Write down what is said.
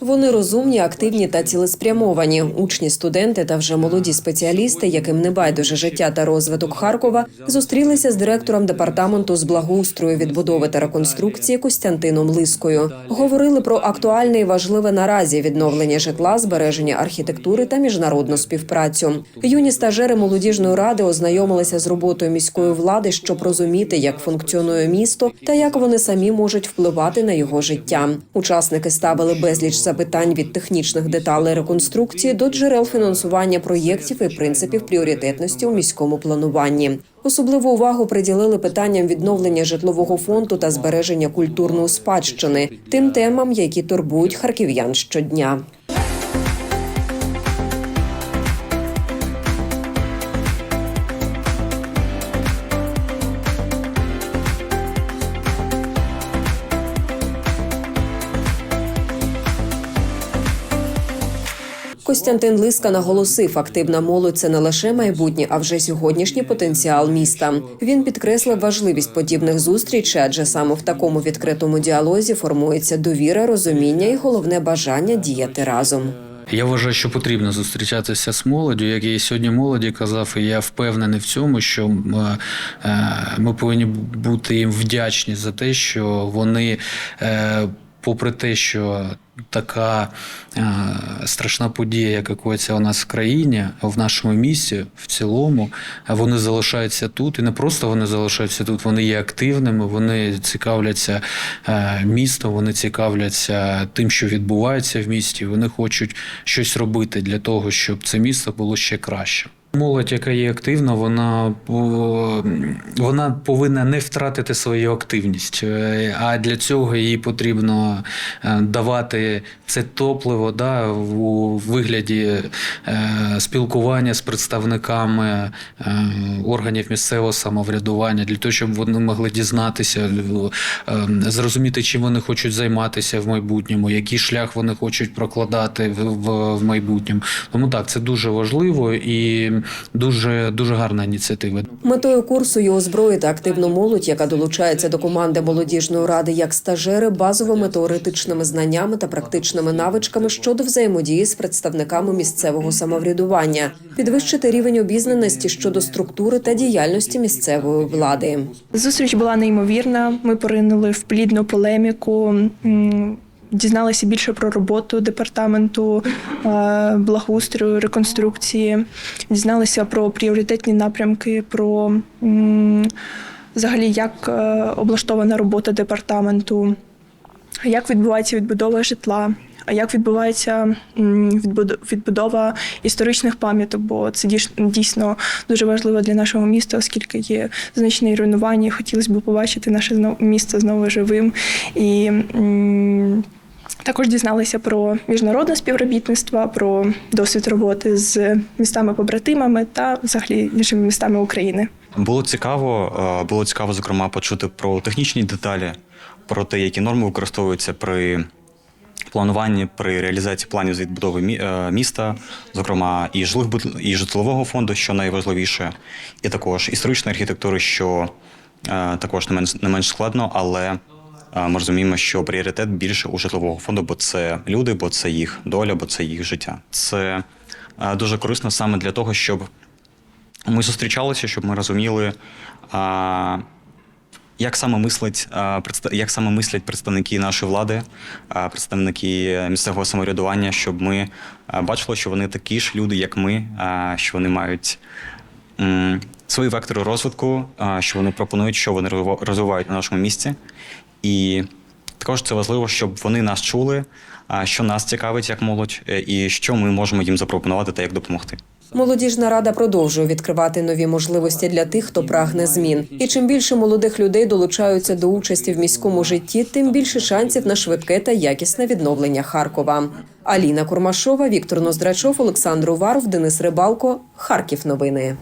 Вони розумні, активні та цілеспрямовані. Учні, студенти та вже молоді спеціалісти, яким не байдуже життя та розвиток Харкова, зустрілися з директором департаменту з благоустрою, відбудови та реконструкції Костянтином Лискою. Говорили про актуальне і важливе наразі відновлення житла, збереження архітектури та міжнародну співпрацю. Юні стажери молодіжної ради ознайомилися з роботою міської влади, щоб розуміти, як функціонує місто та як вони самі можуть впливати на його життя. Учасники ставили безліч запитань від технічних деталей реконструкції до джерел фінансування проєктів і принципів пріоритетності у міському плануванні. Особливу увагу приділили питанням відновлення житлового фонду та збереження культурної спадщини, тим темам, які турбують харків'ян щодня. Костянтин Лиска наголосив, активна молодь це не лише майбутнє, а вже сьогоднішній потенціал міста. Він підкреслив важливість подібних зустрічей, адже саме в такому відкритому діалозі формується довіра, розуміння і головне бажання діяти разом. Я вважаю, що потрібно зустрічатися з молоддю, як я і сьогодні молоді казав, і я впевнений в цьому, що е, ми повинні бути їм вдячні за те, що вони, е, попри те, що така е, страшна подія, яка коїться у нас в країні, в нашому місті в цілому, вони залишаються тут, і не просто вони залишаються тут, вони є активними, вони цікавляться е, містом, вони цікавляться тим, що відбувається в місті. Вони хочуть щось робити для того, щоб це місто було ще краще. Молодь, яка є активна, вона, вона повинна не втратити свою активність, Е, а для цього їй потрібно е, давати це топливо да, у вигляді е, спілкування з представниками органів місцевого самоврядування, для того, щоб вони могли дізнатися, зрозуміти, чим вони хочуть займатися в майбутньому, який шлях вони хочуть прокладати в майбутньому. Тому так, це дуже важливо і дуже, дуже гарна ініціатива. Метою курсу є озброїти активну молодь, яка долучається до команди молодіжної ради як стажери, базовими теоретичними знаннями та практичними навичками щодо взаємодії з представниками місцевого самоврядування, підвищити рівень обізнаності щодо структури та діяльності місцевої влади. Зустріч була неймовірна. Ми поринули в плідну полеміку. Дізналися більше про роботу департаменту е, благоустрою, реконструкції, дізналися про пріоритетні напрямки, про взагалі як е, облаштована робота департаменту, як відбувається відбудова житла, а як відбувається відбудова історичних пам'яток, бо це дійсно дуже важливо для нашого міста, оскільки є значні руйнування. Хотілося б побачити наше місто знову живим. І також дізналися про міжнародне співробітництво, про досвід роботи з містами-побратимами та взагалі іншими містами України. Було цікаво, е, було цікаво, зокрема, почути про технічні деталі, про те, які норми використовуються при плануванні, при реалізації планів з відбудови е, міста, зокрема, і і житлового фонду, що найважливіше, і також історичної архітектури, що е, також не менш не менш складно, але ми розуміємо, що пріоритет більше у житлового фонду, бо це люди, бо це їх доля, бо це їх життя. Це дуже корисно саме для того, щоб ми зустрічалися, щоб ми розуміли, як саме мислять, як саме мислять представники нашої влади, представники місцевого самоврядування, щоб ми бачили, що вони такі ж люди, як ми, що вони мають свої вектори розвитку, що вони пропонують, що вони розвивають на нашому місці. І також це важливо, щоб вони нас чули, що нас цікавить як молодь, е, і що ми можемо їм запропонувати та як допомогти. Молодіжна рада продовжує відкривати нові можливості для тих, хто прагне змін. І чим більше молодих людей долучаються до участі в міському житті, тим більше шансів на швидке та якісне відновлення Харкова. Аліна Курмашова, Віктор Ноздрачов, Олександр Уваров, Денис Рибалко. Харків. Новини.